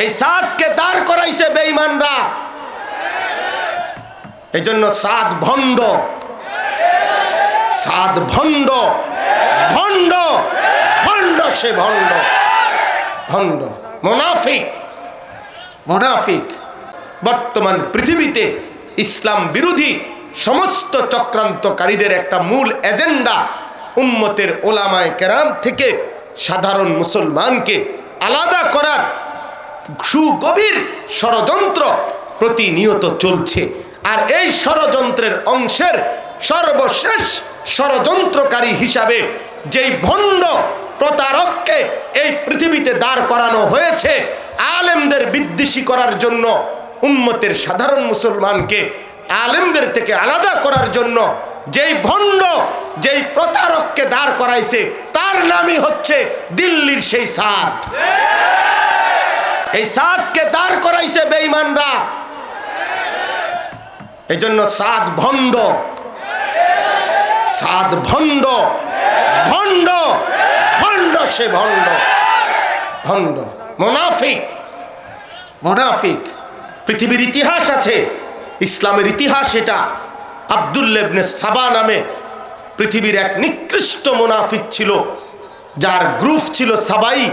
এই সাদকে দাঁড় করাইছে বেঈমানরা। এই জন্য সাদ ভণ্ড। সাদ ভণ্ড। ভণ্ড। ভণ্ড সে ভণ্ড। ভণ্ড। মোনাফিক। মোনাফিক। বর্তমান পৃথিবীতে ইসলাম বিরোধী সমস্ত চক্রান্তকারীদের একটা মূল এজেন্ডা উম্মতের ওলামায় কেরাম থেকে সাধারণ মুসলমানকে আলাদা করার সুগভীর ষড়যন্ত্র প্রতিনিয়ত চলছে। আর এই ষড়যন্ত্রের অংশের সর্বশেষ ষড়যন্ত্রকারী হিসাবে যেই ভণ্ড প্রতারককে এই পৃথিবীতে দাঁড় করানো হয়েছে, আলেমদের বিদ্বেষী করার জন্য, উম্মতের সাধারণ মুসলমানকে আলেমদের থেকে আলাদা করার জন্য যেই ভণ্ড, যেই প্রতারককে দাঁড় করাইছে, তার নামই হচ্ছে দিল্লির সেই সাদ। এই সাদকে দাঁড় করাইছে বেঈমানরা। এই জন্য সাদ ভণ্ড। সাদ ভণ্ড। ভণ্ড। ভণ্ড সে ভণ্ড। ভণ্ড। মোনাফিক। মোনাফিক। পৃথিবীর ইতিহাস আছে। ইসলামের ইতিহাস এটা। আবদুল্লেবনে সাবা নামে পৃথিবীর এক নিকৃষ্ট মুনাফিক ছিল। যার গ্রুপ ছিল সাবাই।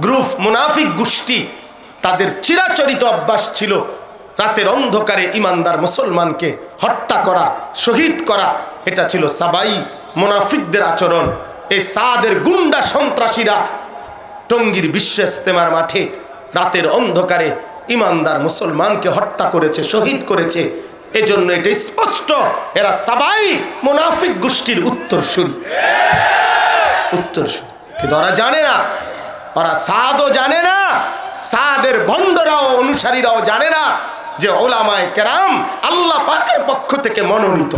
গ্রুপ মুনাফিক গোষ্ঠী। তাদের চিরাচরিত অভ্যাস ছিল রাতের অন্ধকারে ইমানদার মুসলমানকে হত্যা করা, শহীদ করা। এটা ছিল সাবাই মুনাফিকদের আচরণ। এই সাদের গুন্ডা সন্ত্রাসীরা টঙ্গীর বিশ্ব ইস্তেমার মাঠে রাতের অন্ধকারে ইমানদার মুসলমানকে হত্যা করেছে, শহীদ করেছে। এজন্য এটা স্পষ্ট, এরা সবাই মোনাফিক গোষ্ঠীর উত্তরসূরি। উত্তরসূরি। কিন্তু ওরা জানে না? ওরা সাদও জানে না সাদের বন্ধরাও, অনুসারীরাও জানে না যে ওলামায় কেরাম আল্লাহ পাকের পক্ষ থেকে মনোনীত।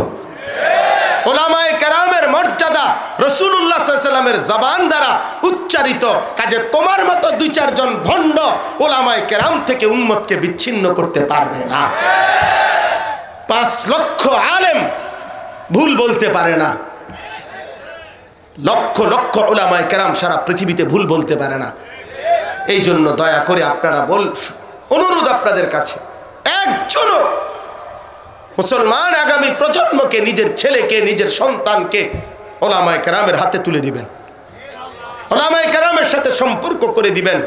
ওলামায় কেরামের মর্যাদা রসুল্লাহ সাল্লামের জবান দ্বারা উচ্চারিত। কাজে তোমার মতো দুই চারজন ভণ্ড ওলামায় কেরাম থেকে উম্মতকে বিচ্ছিন্ন করতে পারবে না। পাঁচ লক্ষ আলেম ভুল বলতে পারে না। লক্ষ লক্ষ ওলামায় কেরাম সারা পৃথিবীতে ভুল বলতে পারে না। এই জন্য দয়া করে আপনারা বল, অনুরোধ আপনাদের কাছে, একজনও মুসলমান আগামী প্রজন্মকে, নিজের ছেলেকে, নিজের সন্তানকে ওলামায় কেরামের হাতে তুলে দিবেন। ওলামায় কেরামের সাথে সম্পর্ক করে দিবেন।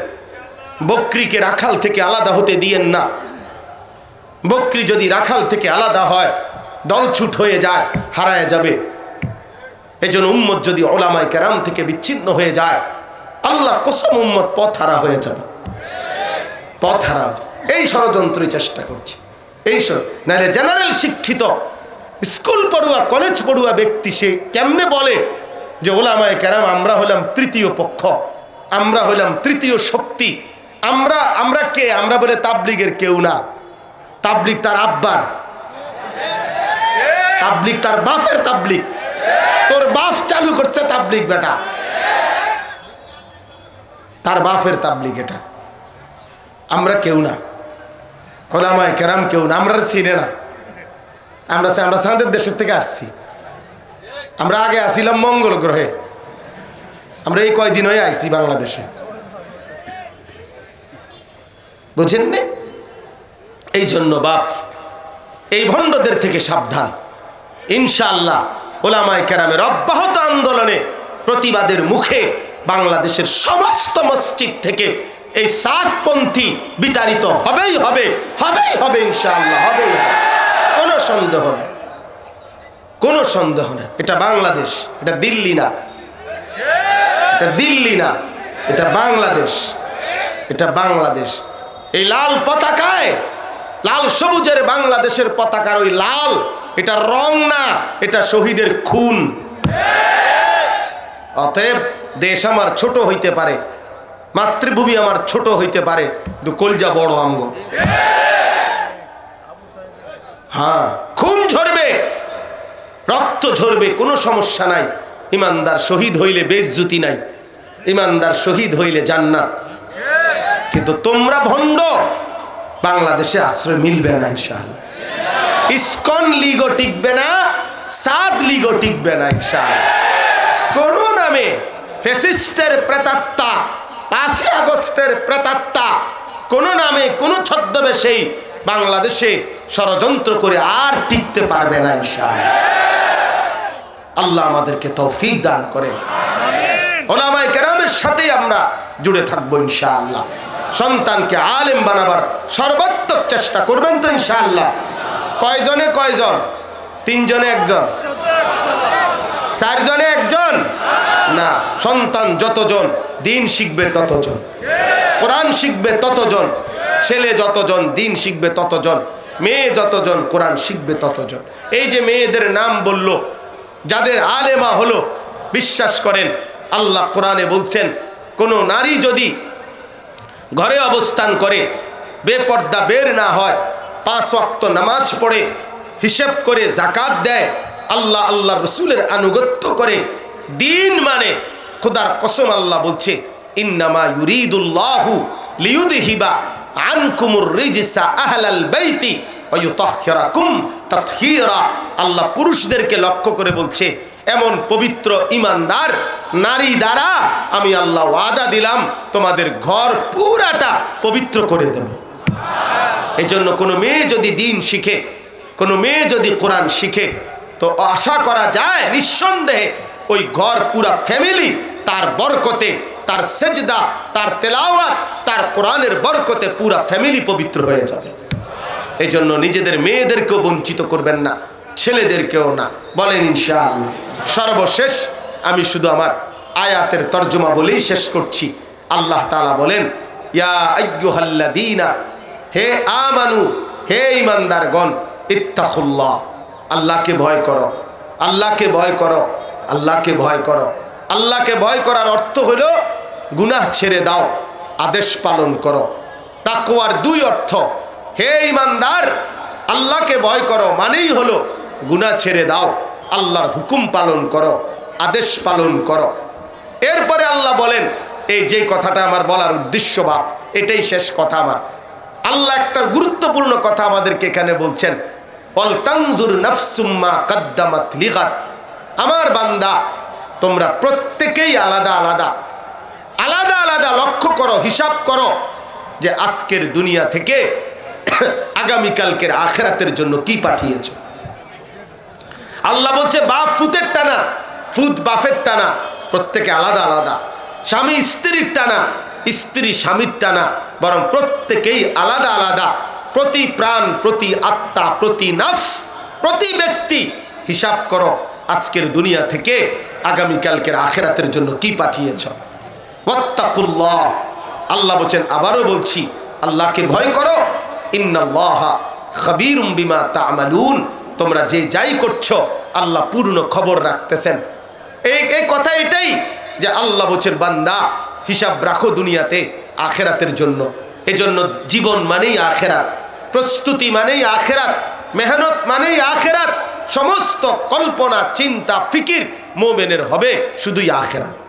বকরিকে রাখাল থেকে আলাদা হতে দিয়েন না। বকরি যদি রাখাল থেকে আলাদা হয়, দলছুট হয়ে যায়, হারায় যাবে। এজন্য উম্মত যদি ওলামায় কেরাম থেকে বিচ্ছিন্ন হয়ে যায় আল্লাহ কসম উম্মত, পথ হারা হয়ে যাবে। পথ হারা হয়ে যাবে। এই ষড়যন্ত্রই চেষ্টা করছে। এই নাহলে জেনারেল শিক্ষিত, স্কুল পড়ুয়া কলেজ পড়ুয়া ব্যক্তি সে কেমনে বলে যে, ওলামায় কেরাম, আমরা হলাম তৃতীয় পক্ষ, আমরা হলাম তৃতীয় শক্তি, আমরা আমরা কে? আমরা বলে তাবলিগের কেউ না। তাবলিগ তার আব্বার। তাবলিগ তার বাফের তাবলিগ। তোর বাফ চালু করছে তাবলিগ বেটা। তার বাফের তাবলিগ এটা। আমরা কেউ না। ওলামায় কেরাম কেউ না। আমরা চিনে না। আমরা আমরা সাঁদের দেশের থেকে আসছি। আমরা আগে আসিলাম মঙ্গল গ্রহে। আমরা এই কয়দিন হয়ে আইছি বাংলাদেশে। বুঝেন নে? এই জন্য বাপ, এই ভণ্ডদের থেকে সাবধান। ইনশাআল্লাহ ওলামায় কেরামের অব্যাহত আন্দোলনে প্রতিবাদের মুখে বাংলাদেশের সমস্ত মসজিদ থেকে এই সাতপন্থী বিতাড়িত হবেই হবে হবেই হবে ইনশাআল্লাহ, হবেই হবে। কোনো সন্দেহ নেই, কোনো সন্দেহ নেই। এটা বাংলাদেশ, এটা দিল্লি না। এটা দিল্লি না, এটা বাংলাদেশ এটা বাংলাদেশ। এই লাল পতাকায়, লাল সবুজের বাংলাদেশের পতাকার ওই লাল, এটা রং না, এটা শহীদের খুন। অতএব দেশ আমার ছোট হইতে পারে, মাতৃভূমি আমার ছোট হইতে পারে, কিন্তু কলজা বড় অঙ্গ হ্যাঁ খুন ঝরবে, রক্ত ঝরবে, কোনো সমস্যা নাই। ইমানদার শহীদ হইলে বেজ্জুতি নাই, ইমানদার শহীদ হইলে জান্নাত। কিন্তু তোমরা ভণ্ড, বাংলাদেশে আশ্রয় মিলবে না ইনশাআল্লাহ। ইস্কন লিগও টিকবে না, সাদ লিগও টিকবে না ইনশাআল্লাহ। ফেসিস্টের প্রেতাত্মা পাঁচই আগস্টের প্রেতাত্মা, কোনো নামে, কোনো ছদ্মবেশেই বাংলাদেশে ষড়যন্ত্র করে আর টিকতে পারবে না ইনশাআল্লাহ। আল্লাহ আমাদেরকে তৌফিক দান করেন। ওলামাই কেরামের সাথেই আমরা জুড়ে থাকব ইনশাআল্লাহ। সন্তানকে আলেম বানাবার সর্বাত্মক চেষ্টা করবেন তো ইনশাআল্লাহ। কয়জনে কয়জন? তিনজনে একজন? চারজনে একজন? না, সন্তান যতজন, দিন শিখবে ততজন। কোরআন শিখবে ততজন, ছেলে যতজন, দিন শিখবে ততজন, মেয়ে যতজন, কোরআন শিখবে ততজন। এই যে মেয়েদের নাম বলল, যাদের আলেমা হলো, বিশ্বাস করেন, আল্লাহ কোরআনে বলছেন, কোনো নারী যদি ঘরে অবস্থান করে, বেপর্দা বের না হয়, পাঁচ ওয়াক্ত নামাজ পড়ে, হিসেব করে জাকাত দেয়, আল্লাহ আল্লাহ রসুলের আনুগত্য করে দিন মানে খোদার কসম আল্লাহ বলছে, ইন্নামা ইউরিদুল্লাহু লিউদহিবা আনকুমুর রিজসা আহলাল বাইতি ওয়ুতাহহিরাকুম তাতহীরা। আল্লাহ পুরুষদেরকে লক্ষ্য করে বলছে, এমন পবিত্র ইমানদার নারী দ্বারা আমি আল্লাহ ওয়াদা দিলাম, তোমাদের ঘর পুরাটা পবিত্র করে দেব। এই জন্য কোনো মেয়ে যদি দিন শিখে, কোনো মেয়ে যদি কোরআন শিখে, তো আশা করা যায় নিঃসন্দেহে ওই ঘর পুরা ফ্যামিলি তার বরকতে, তার সেজদা, তার তেলাওয়াত, তার কোরআনের বরকতে পুরা ফ্যামিলি পবিত্র হয়ে যাবে। এই জন্য নিজেদের মেয়েদেরকেও বঞ্চিত করবেন না, ছেলেদেরকেও না। বলেন ইনশাআল্লাহ। সর্বশেষ আমি শুধু আমার আয়াতের তর্জমা বলেই শেষ করছি। আল্লাহ তালা বলেন, ইয়া হে আমানু, হে ইমানদারগণ ইত্তাকুল্লাহ, আল্লাহকে ভয় করো, আল্লাহকে ভয় করো আল্লাহকে ভয় করো। আল্লাহকে ভয় করার অর্থ হলো গুনাহ ছেড়ে দাও, আদেশ পালন করো। তাকওয়ার দুই অর্থ, হে ইমানদার, আল্লাহকে ভয় করো মানেই হলো গুনাহ ছেড়ে দাও, আল্লাহর হুকুম পালন করো, আদেশ পালন করো। এরপরে আল্লাহ বলেন, এই যে কথাটা আমার বলার উদ্দেশ্য বাপ, এটাই শেষ কথা আমার। আল্লাহ একটা গুরুত্বপূর্ণ কথা আমাদেরকে এখানে বলছেন অল তানজুর নফসুম্মা কদ্দামাত লিগাত। আমার বান্দা, তোমরা প্রত্যেকেই আলাদা আলাদা। আলাদা আলাদা, লক্ষ্য করো, হিসাব করো যে আজকের দুনিয়া থেকে আগামীকালকের আখেরাতের জন্য কি পাঠিয়েছ। আল্লাহ বলছে, বাপ ফুতের টানা, ফুত বাফের টানা, প্রত্যেকে আলাদা আলাদা। স্বামী স্ত্রীর টানা, স্ত্রী স্বামীর টানা, বরং প্রত্যেকেই আলাদা আলাদা। প্রতি প্রাণ, প্রতি আত্মা, প্রতি নাফস, প্রতি ব্যক্তি হিসাব করো। আজকের দুনিয়া থেকে আগামীকালকের আখেরাতের জন্য কি পাঠিয়েছ? ওয়াত্তাকুল্লাহ। আল্লাহ বলছেন, আবারও বলছি, আল্লাহকে ভয় করো। ইন্নাল্লাহ তা'মালুন। তোমরা যে যাই করছ, আল্লাহ পূর্ণ খবর রাখতেছেন। এই এই কথা এটাই যে আল্লাহ বলছেন, বান্দা, হিসাব রাখো দুনিয়াতে আখেরাতের জন্য। এজন্য জীবন মানেই আখেরাত, প্রস্তুতি মানেই আখেরাত, মেহনত মানেই আখেরাত। সমস্ত কল্পনা চিন্তা ফিকির মোমেনের হবে শুধুই আখেরাত।